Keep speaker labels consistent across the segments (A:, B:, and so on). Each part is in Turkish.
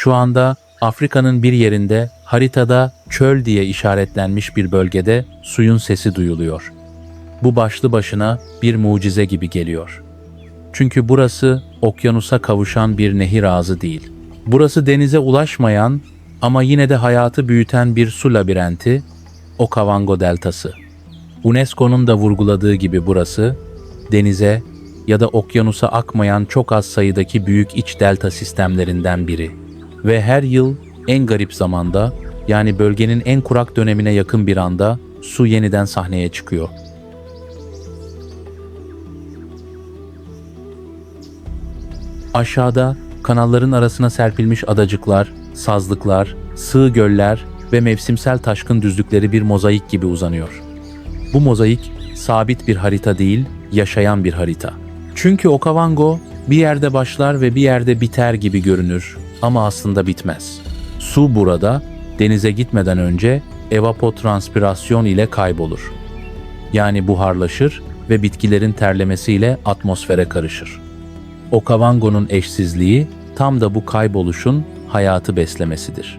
A: Şu anda Afrika'nın bir yerinde haritada çöl diye işaretlenmiş bir bölgede suyun sesi duyuluyor. Bu başlı başına bir mucize gibi geliyor. Çünkü burası okyanusa kavuşan bir nehir ağzı değil. Burası denize ulaşmayan ama yine de hayatı büyüten bir su labirenti, Okavango Deltası. UNESCO'nun da vurguladığı gibi burası, denize ya da okyanusa akmayan çok az sayıdaki büyük iç delta sistemlerinden biri. Ve her yıl en garip zamanda, yani bölgenin en kurak dönemine yakın bir anda su yeniden sahneye çıkıyor. Aşağıda kanalların arasına serpilmiş adacıklar, sazlıklar, sığ göller ve mevsimsel taşkın düzlükleri bir mozaik gibi uzanıyor. Bu mozaik sabit bir harita değil, yaşayan bir harita. Çünkü Okavango bir yerde başlar ve bir yerde biter gibi görünür ama aslında bitmez. Su burada denize gitmeden önce evapotranspirasyon ile kaybolur. Yani buharlaşır ve bitkilerin terlemesiyle atmosfere karışır. Okavango'nun eşsizliği tam da bu kayboluşun hayatı beslemesidir.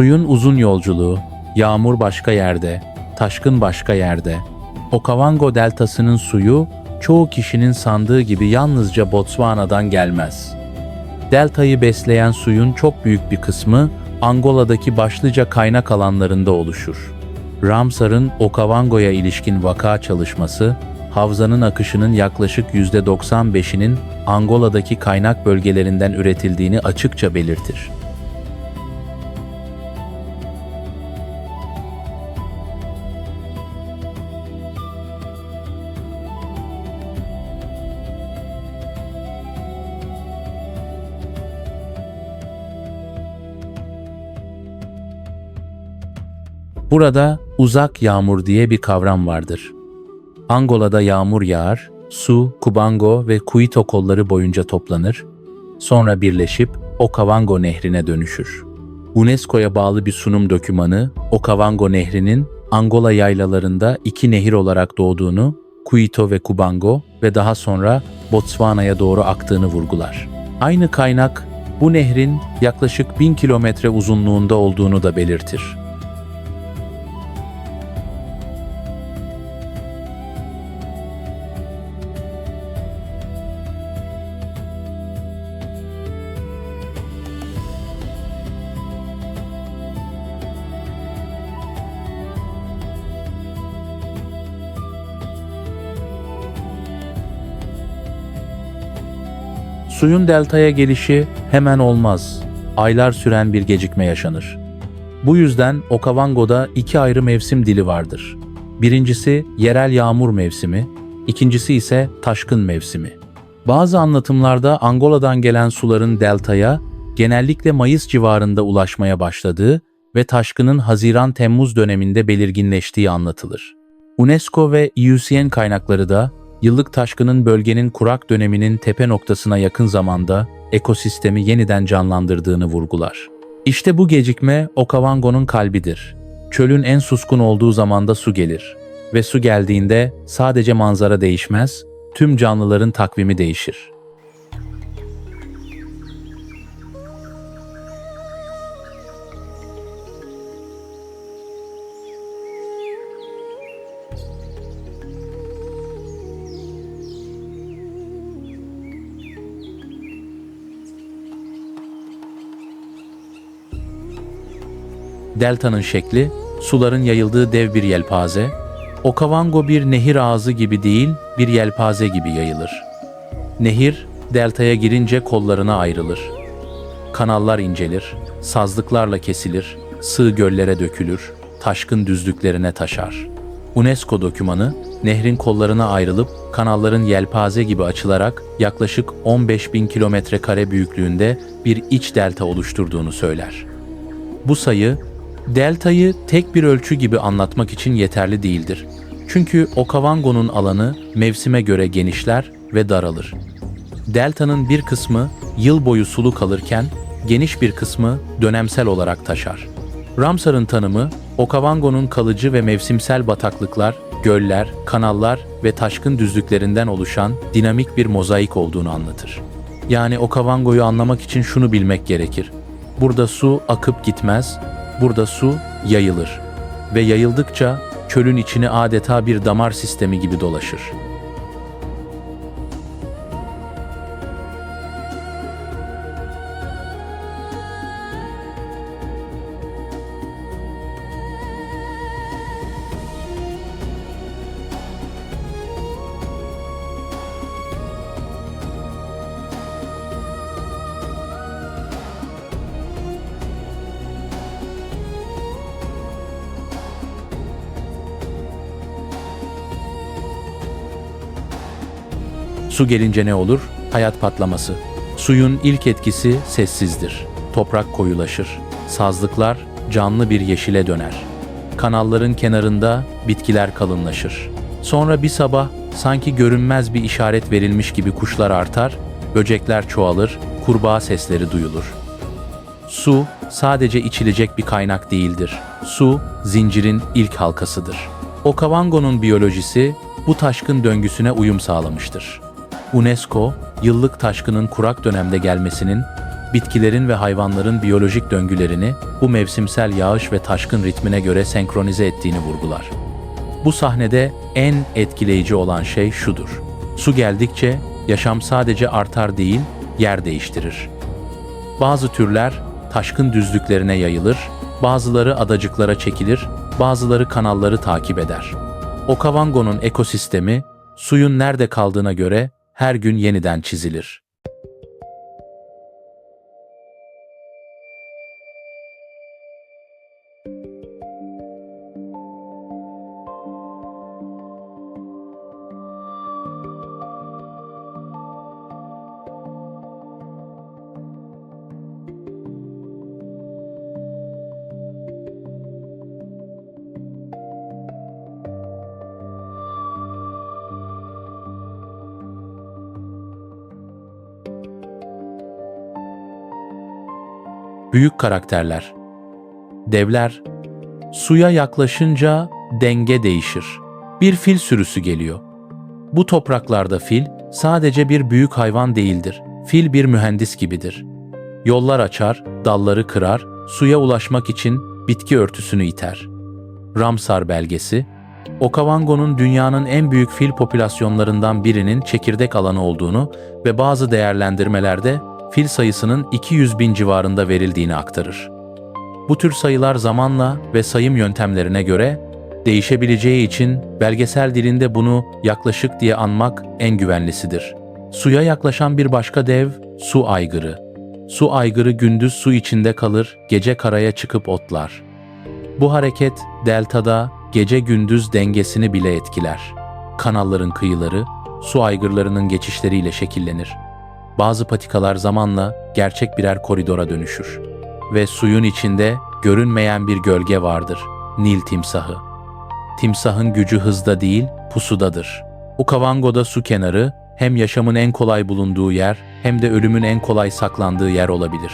A: Suyun uzun yolculuğu, yağmur başka yerde, taşkın başka yerde. Okavango deltasının suyu çoğu kişinin sandığı gibi yalnızca Botswana'dan gelmez. Deltayı besleyen suyun çok büyük bir kısmı Angola'daki başlıca kaynak alanlarında oluşur. Ramsar'ın Okavango'ya ilişkin vaka çalışması, havzanın akışının yaklaşık %95'inin Angola'daki kaynak bölgelerinden üretildiğini açıkça belirtir. Burada uzak yağmur diye bir kavram vardır. Angola'da yağmur yağar, su, Kubango ve Kuito kolları boyunca toplanır, sonra birleşip Okavango Nehri'ne dönüşür. UNESCO'ya bağlı bir sunum dokümanı, Okavango Nehri'nin Angola yaylalarında iki nehir olarak doğduğunu, Kuito ve Kubango ve daha sonra Botswana'ya doğru aktığını vurgular. Aynı kaynak bu nehrin yaklaşık 1000 kilometre uzunluğunda olduğunu da belirtir. Suyun deltaya gelişi hemen olmaz. Aylar süren bir gecikme yaşanır. Bu yüzden Okavango'da iki ayrı mevsim dili vardır. Birincisi yerel yağmur mevsimi, ikincisi ise taşkın mevsimi. Bazı anlatımlarda Angola'dan gelen suların deltaya genellikle Mayıs civarında ulaşmaya başladığı ve taşkının Haziran-Temmuz döneminde belirginleştiği anlatılır. UNESCO ve IUCN kaynakları da yıllık taşkının bölgenin kurak döneminin tepe noktasına yakın zamanda ekosistemi yeniden canlandırdığını vurgular. İşte bu gecikme Okavango'nun kalbidir. Çölün en suskun olduğu zamanda su gelir ve su geldiğinde sadece manzara değişmez, tüm canlıların takvimi değişir. Delta'nın şekli, suların yayıldığı dev bir yelpaze, Okavango bir nehir ağzı gibi değil, bir yelpaze gibi yayılır. Nehir, deltaya girince kollarına ayrılır. Kanallar incelir, sazlıklarla kesilir, sığ göllere dökülür, taşkın düzlüklerine taşar. UNESCO dokümanı, nehrin kollarına ayrılıp kanalların yelpaze gibi açılarak yaklaşık 15 bin kilometre kare büyüklüğünde bir iç delta oluşturduğunu söyler. Bu sayı deltayı tek bir ölçü gibi anlatmak için yeterli değildir. Çünkü Okavango'nun alanı mevsime göre genişler ve daralır. Deltanın bir kısmı yıl boyu sulu kalırken geniş bir kısmı dönemsel olarak taşar. Ramsar'ın tanımı, Okavango'nun kalıcı ve mevsimsel bataklıklar, göller, kanallar ve taşkın düzlüklerinden oluşan dinamik bir mozaik olduğunu anlatır. Yani Okavango'yu anlamak için şunu bilmek gerekir. Burada su akıp gitmez, burada su yayılır ve yayıldıkça çölün içini adeta bir damar sistemi gibi dolaşır. Su gelince ne olur? Hayat patlaması. Suyun ilk etkisi sessizdir. Toprak koyulaşır. Sazlıklar canlı bir yeşile döner. Kanalların kenarında bitkiler kalınlaşır. Sonra bir sabah sanki görünmez bir işaret verilmiş gibi kuşlar artar, böcekler çoğalır, kurbağa sesleri duyulur. Su sadece içilecek bir kaynak değildir. Su zincirin ilk halkasıdır. Okavango'nun biyolojisi bu taşkın döngüsüne uyum sağlamıştır. UNESCO, yıllık taşkının kurak dönemde gelmesinin bitkilerin ve hayvanların biyolojik döngülerini bu mevsimsel yağış ve taşkın ritmine göre senkronize ettiğini vurgular. Bu sahnede en etkileyici olan şey şudur. Su geldikçe yaşam sadece artar değil, yer değiştirir. Bazı türler taşkın düzlüklerine yayılır, bazıları adacıklara çekilir, bazıları kanalları takip eder. Okavango'nun ekosistemi suyun nerede kaldığına göre her gün yeniden çizilir. Büyük karakterler. Devler. Suya yaklaşınca denge değişir. Bir fil sürüsü geliyor. Bu topraklarda fil sadece bir büyük hayvan değildir. Fil bir mühendis gibidir. Yollar açar, dalları kırar, suya ulaşmak için bitki örtüsünü iter. Ramsar belgesi, Okavango'nun dünyanın en büyük fil popülasyonlarından birinin çekirdek alanı olduğunu ve bazı değerlendirmelerde fil sayısının 200 bin civarında verildiğini aktarır. Bu tür sayılar zamanla ve sayım yöntemlerine göre değişebileceği için belgesel dilinde bunu yaklaşık diye anmak en güvenlisidir. Suya yaklaşan bir başka dev su aygırı. Su aygırı gündüz su içinde kalır, gece karaya çıkıp otlar. Bu hareket deltada gece gündüz dengesini bile etkiler. Kanalların kıyıları su aygırlarının geçişleriyle şekillenir. Bazı patikalar zamanla gerçek birer koridora dönüşür. Ve suyun içinde görünmeyen bir gölge vardır. Nil timsahı. Timsahın gücü hızda değil, pusudadır. Ukavango'da su kenarı hem yaşamın en kolay bulunduğu yer hem de ölümün en kolay saklandığı yer olabilir.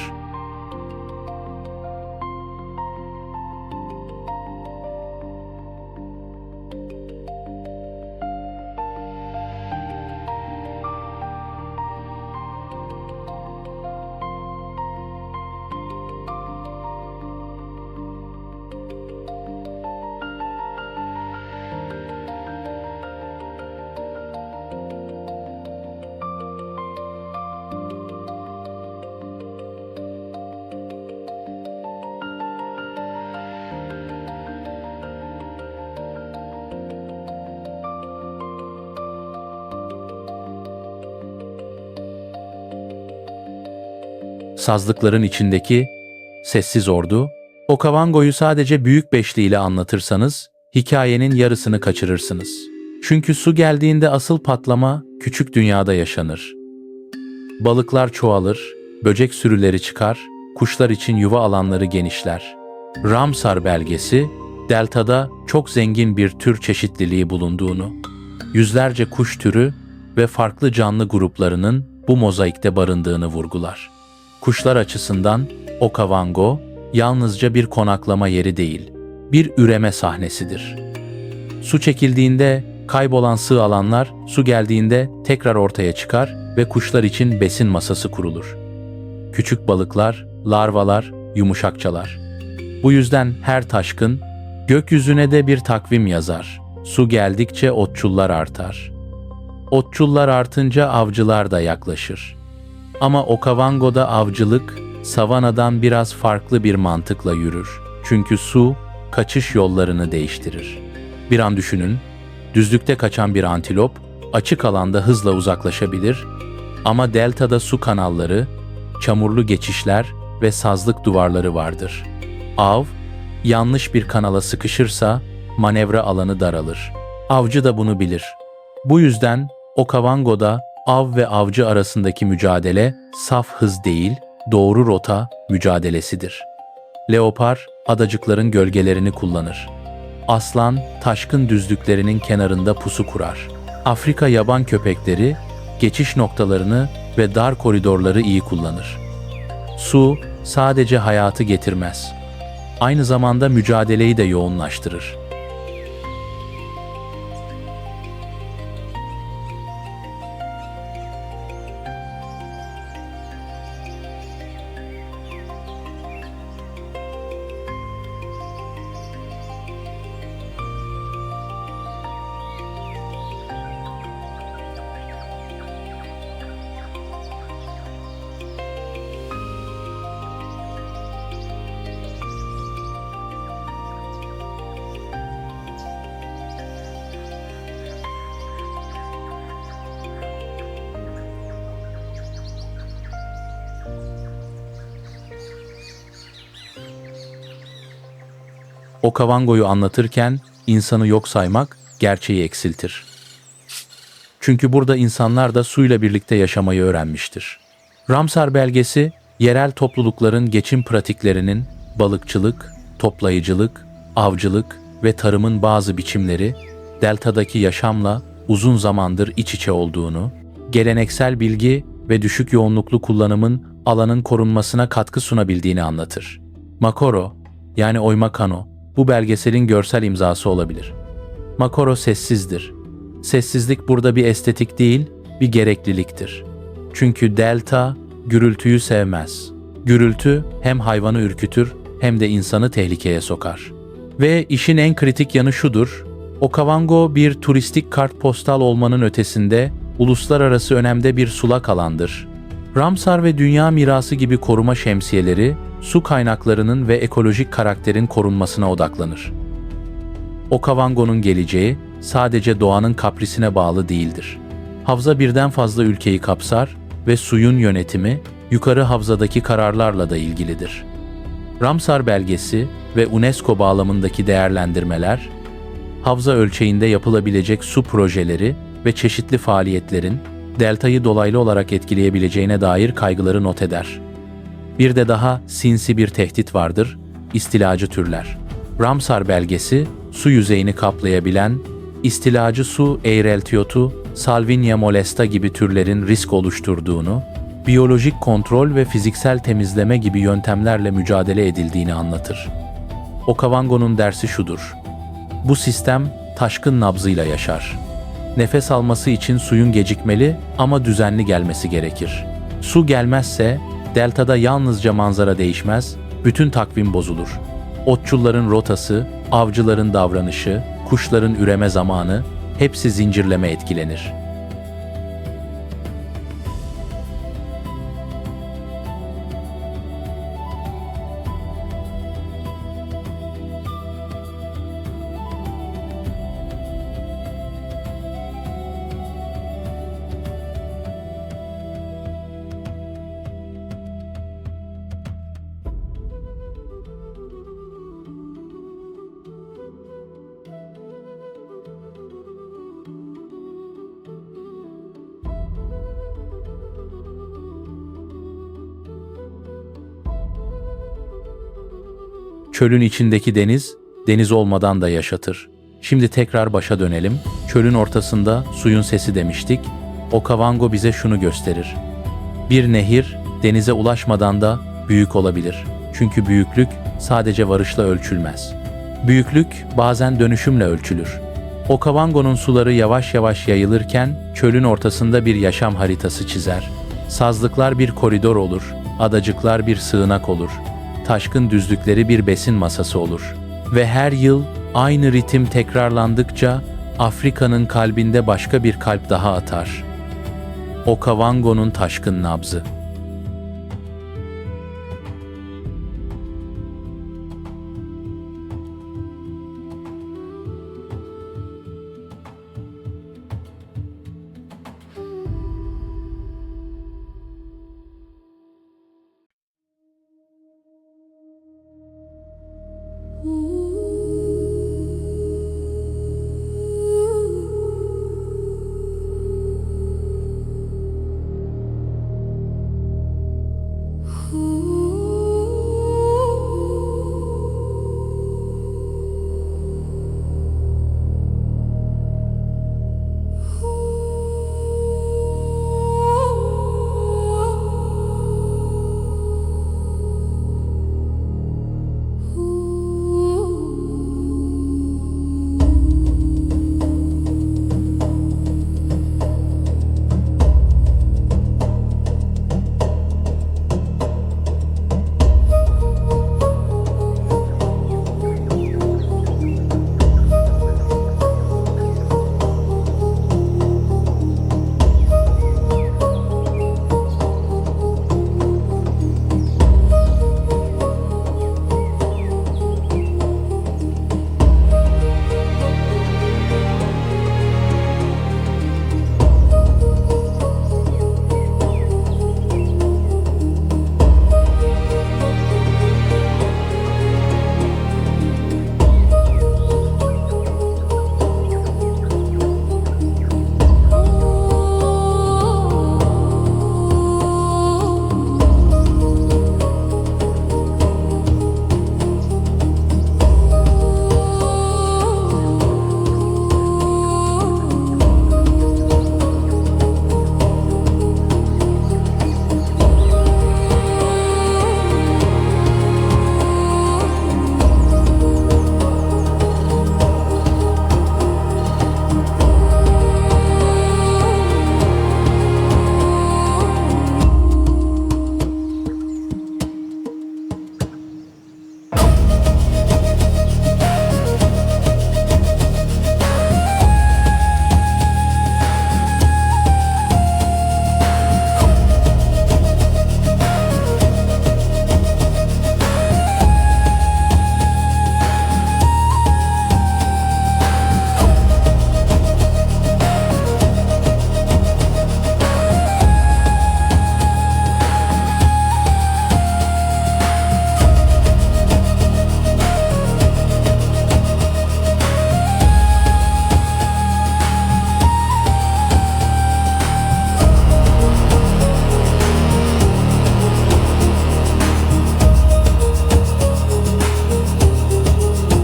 A: Sazlıkların içindeki sessiz ordu, Okavango'yu sadece büyük beşli ile anlatırsanız hikayenin yarısını kaçırırsınız. Çünkü su geldiğinde asıl patlama küçük dünyada yaşanır. Balıklar çoğalır, böcek sürüleri çıkar, kuşlar için yuva alanları genişler. Ramsar belgesi, deltada çok zengin bir tür çeşitliliği bulunduğunu, yüzlerce kuş türü ve farklı canlı gruplarının bu mozaikte barındığını vurgular. Kuşlar açısından Okavango yalnızca bir konaklama yeri değil, bir üreme sahnesidir. Su çekildiğinde kaybolan sığ alanlar, su geldiğinde tekrar ortaya çıkar ve kuşlar için besin masası kurulur. Küçük balıklar, larvalar, yumuşakçalar. Bu yüzden her taşkın gökyüzüne de bir takvim yazar. Su geldikçe otçullar artar. Otçullar artınca avcılar da yaklaşır. Ama Okavango'da avcılık savanadan biraz farklı bir mantıkla yürür. Çünkü su kaçış yollarını değiştirir. Bir an düşünün, düzlükte kaçan bir antilop açık alanda hızla uzaklaşabilir ama deltada su kanalları, çamurlu geçişler ve sazlık duvarları vardır. Av, yanlış bir kanala sıkışırsa manevra alanı daralır. Avcı da bunu bilir. Bu yüzden Okavango'da av ve avcı arasındaki mücadele saf hız değil, doğru rota mücadelesidir. Leopar adacıkların gölgelerini kullanır. Aslan taşkın düzlüklerinin kenarında pusu kurar. Afrika yaban köpekleri geçiş noktalarını ve dar koridorları iyi kullanır. Su sadece hayatı getirmez. Aynı zamanda mücadeleyi de yoğunlaştırır. Okavango'yu anlatırken insanı yok saymak gerçeği eksiltir. Çünkü burada insanlar da suyla birlikte yaşamayı öğrenmiştir. Ramsar belgesi, yerel toplulukların geçim pratiklerinin balıkçılık, toplayıcılık, avcılık ve tarımın bazı biçimleri, deltadaki yaşamla uzun zamandır iç içe olduğunu, geleneksel bilgi ve düşük yoğunluklu kullanımın alanın korunmasına katkı sunabildiğini anlatır. Makoro, yani Oymakano, bu belgeselin görsel imzası olabilir. Makoro sessizdir. Sessizlik burada bir estetik değil, bir gerekliliktir. Çünkü delta gürültüyü sevmez. Gürültü hem hayvanı ürkütür hem de insanı tehlikeye sokar. Ve işin en kritik yanı şudur. Okavango bir turistik kartpostal olmanın ötesinde uluslararası önemde bir sulak alandır. Ramsar ve Dünya Mirası gibi koruma şemsiyeleri su kaynaklarının ve ekolojik karakterin korunmasına odaklanır. Okavango'nun geleceği sadece doğanın kaprisine bağlı değildir. Havza birden fazla ülkeyi kapsar ve suyun yönetimi yukarı havzadaki kararlarla da ilgilidir. Ramsar belgesi ve UNESCO bağlamındaki değerlendirmeler, havza ölçeğinde yapılabilecek su projeleri ve çeşitli faaliyetlerin deltayı dolaylı olarak etkileyebileceğine dair kaygıları not eder. Bir de daha sinsi bir tehdit vardır, istilacı türler. Ramsar belgesi, su yüzeyini kaplayabilen, istilacı su eğreltiyotu, Salvinia molesta gibi türlerin risk oluşturduğunu, biyolojik kontrol ve fiziksel temizleme gibi yöntemlerle mücadele edildiğini anlatır. Okavango'nun dersi şudur. Bu sistem taşkın nabzıyla yaşar. Nefes alması için suyun gecikmeli ama düzenli gelmesi gerekir. Su gelmezse deltada yalnızca manzara değişmez, bütün takvim bozulur. Otçulların rotası, avcıların davranışı, kuşların üreme zamanı hepsi zincirleme etkilenir. Çölün içindeki deniz, deniz olmadan da yaşatır. Şimdi tekrar başa dönelim. Çölün ortasında suyun sesi demiştik. Okavango bize şunu gösterir. Bir nehir denize ulaşmadan da büyük olabilir. Çünkü büyüklük sadece varışla ölçülmez. Büyüklük bazen dönüşümle ölçülür. Okavango'nun suları yavaş yavaş yayılırken çölün ortasında bir yaşam haritası çizer. Sazlıklar bir koridor olur, adacıklar bir sığınak olur, taşkın düzlükleri bir besin masası olur. Ve her yıl aynı ritim tekrarlandıkça Afrika'nın kalbinde başka bir kalp daha atar. Okavango'nun taşkın nabzı.